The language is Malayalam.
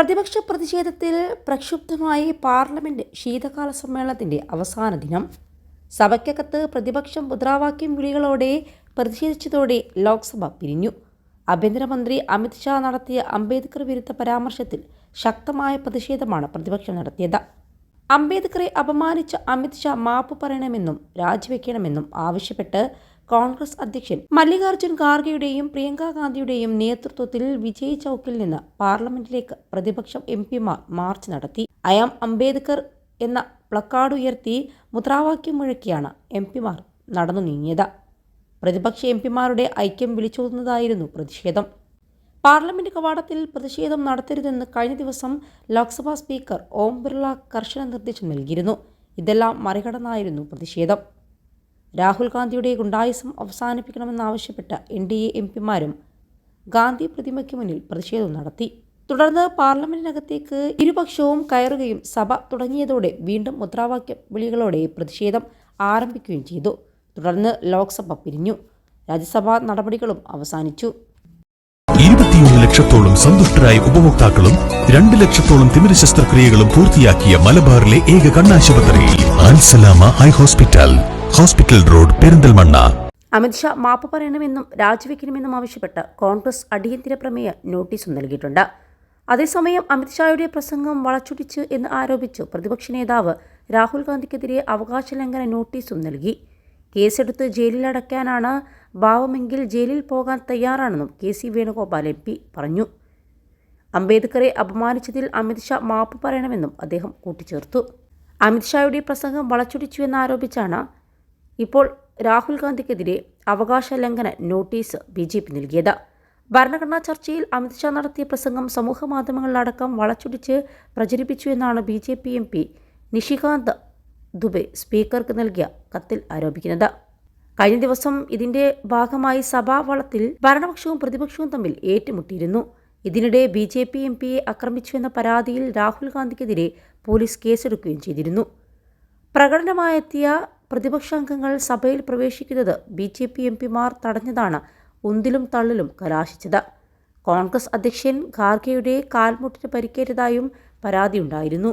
പ്രതിപക്ഷ പ്രതിഷേധത്തിൽ പ്രക്ഷുബ്ധമായി പാർലമെന്റ് ശീതകാല സമ്മേളനത്തിന്റെ അവസാന ദിനം. സഭയ്ക്കകത്ത് പ്രതിപക്ഷം മുദ്രാവാക്യം വിളികളോടെ പ്രതിഷേധിച്ചതോടെ ലോക്സഭ പിരിഞ്ഞു. ആഭ്യന്തരമന്ത്രി അമിത്ഷാ നടത്തിയ അംബേദ്കർ വിരുദ്ധ പരാമർശത്തിൽ ശക്തമായ പ്രതിഷേധമാണ് പ്രതിപക്ഷം നടത്തിയത്. അംബേദ്കറെ അപമാനിച്ച അമിത് അമിത്ഷാ മാപ്പ് പറയണമെന്നും രാജിവെക്കണമെന്നും ആവശ്യപ്പെട്ട് കോൺഗ്രസ് അധ്യക്ഷൻ മല്ലികാർജുൻ ഖാർഗെയുടെയും പ്രിയങ്ക ഗാന്ധിയുടെയും നേതൃത്വത്തിൽ വിജയ് ചൌക്കിൽ നിന്ന് പാർലമെന്റിലേക്ക് പ്രതിപക്ഷം എം പിമാർ മാർച്ച് നടത്തി. അയാം അംബേദ്കർ എന്ന പ്ലക്കാർഡ് ഉയർത്തി മുദ്രാവാക്യം മുഴക്കിയാണ് എം പിമാർ നടന്നു നീങ്ങിയത് പ്രതിപക്ഷ എം പിമാരുടെ ഐക്യം വിളിച്ചോതുന്നതായിരുന്നു പ്രതിഷേധം. പാർലമെന്റ് കവാടത്തിൽ പ്രതിഷേധം നടത്തരുതെന്ന് കഴിഞ്ഞ ദിവസം ലോക്സഭാ സ്പീക്കർ ഓം ബിർള കർശന നിർദ്ദേശം നൽകിയിരുന്നു. ഇതെല്ലാം മറികടന്നായിരുന്നു പ്രതിഷേധം. രാഹുൽ ഗാന്ധിയുടെ ഗുണ്ടായുസം അവസാനിപ്പിക്കണമെന്നാവശ്യപ്പെട്ട എൻ ഡി എ എം പിമാരും ഗാന്ധി പ്രതിമയ്ക്ക് മുന്നിൽ പ്രതിഷേധം നടത്തി. തുടർന്ന് പാർലമെന്റിനകത്തേക്ക് ഇരുപക്ഷവും കയറുകയും സഭ തുടങ്ങിയതോടെ വീണ്ടും മുദ്രാവാക്യ വിളികളോടെ പ്രതിഷേധം ആരംഭിക്കുകയും ചെയ്തു. തുടർന്ന് ലോക്സഭ പിരിഞ്ഞു. രാജ്യസഭാ നടപടികളും അവസാനിച്ചു. ലക്ഷത്തോളം സന്തുഷ്ടരായ ഉപഭോക്താക്കളും രണ്ട് ലക്ഷത്തോളം തിമിര ശസ്ത്രക്രിയകളും പൂർത്തിയാക്കിയ മലബാറിലെ ഏക കണ്ണാശുപത്രി ആൻസലാമ high hospital. Hospital road Perinthalmanna. Amit Shah മാപ്പ് പറയണമെന്നും രാജിവെക്കണമെന്നും ആവശ്യപ്പെട്ട് കോൺഗ്രസ് അടിയന്തര പ്രമേയ നോട്ടീസും നൽകിയിട്ടുണ്ട്. അതേസമയം അമിത്ഷായുടെ പ്രസംഗം വളച്ചൊടിച്ച് എന്ന് ആരോപിച്ച് പ്രതിപക്ഷ നേതാവ് രാഹുൽ ഗാന്ധിക്കെതിരെ അവകാശ ലംഘന നോട്ടീസും നൽകി. കേസെടുത്ത് ജയിലിലടയ്ക്കാനാണ് ഭാവമെങ്കിൽ ജയിലിൽ പോകാൻ തയ്യാറാണെന്നും K C Venugopal M P പറഞ്ഞു. അംബേദ്കറെ അപമാനിച്ചതിൽ അമിത്ഷാ മാപ്പ് പറയണമെന്നും അദ്ദേഹം കൂട്ടിച്ചേർത്തു. അമിത്ഷായുടെ പ്രസംഗം വളച്ചൊടിച്ചു എന്നാരോപിച്ചാണ് ഇപ്പോൾ രാഹുൽ ഗാന്ധിക്കെതിരെ അവകാശ ലംഘന നോട്ടീസ് ബി ജെ പി നൽകിയത്. ഭരണഘടനാ ചർച്ചയിൽ അമിത്ഷാ നടത്തിയ പ്രസംഗം സമൂഹ മാധ്യമങ്ങളിലടക്കം വളച്ചൊടിച്ച് പ്രചരിപ്പിച്ചു എന്നാണ് B J P M P Nishikant Dubey സ്പീക്കർക്ക് നൽകിയ കത്തിൽ ആരോപിക്കുന്നത്. കഴിഞ്ഞ ദിവസം ഇതിന്റെ ഭാഗമായി സഭാവളത്തിൽ ഭരണപക്ഷവും പ്രതിപക്ഷവും തമ്മിൽ ഏറ്റുമുട്ടിയിരുന്നു. ഇതിനിടെ ബി ജെ പി എം പിയെ ആക്രമിച്ചുവെന്ന പരാതിയിൽ രാഹുൽ ഗാന്ധിക്കെതിരെ പോലീസ് കേസെടുക്കുകയും ചെയ്തിരുന്നു. പ്രകടനമായെത്തിയ പ്രതിപക്ഷാംഗങ്ങൾ സഭയിൽ പ്രവേശിക്കുന്നത് ബി ജെ പി എം പിമാർ തടഞ്ഞതാണ് ഉന്തിലും തള്ളിലും കലാശിച്ചത്. കോൺഗ്രസ് അധ്യക്ഷൻ ഖാർഗെയുടെ കാൽമുട്ടിന് പരിക്കേറ്റതായും പരാതിയുണ്ടായിരുന്നു.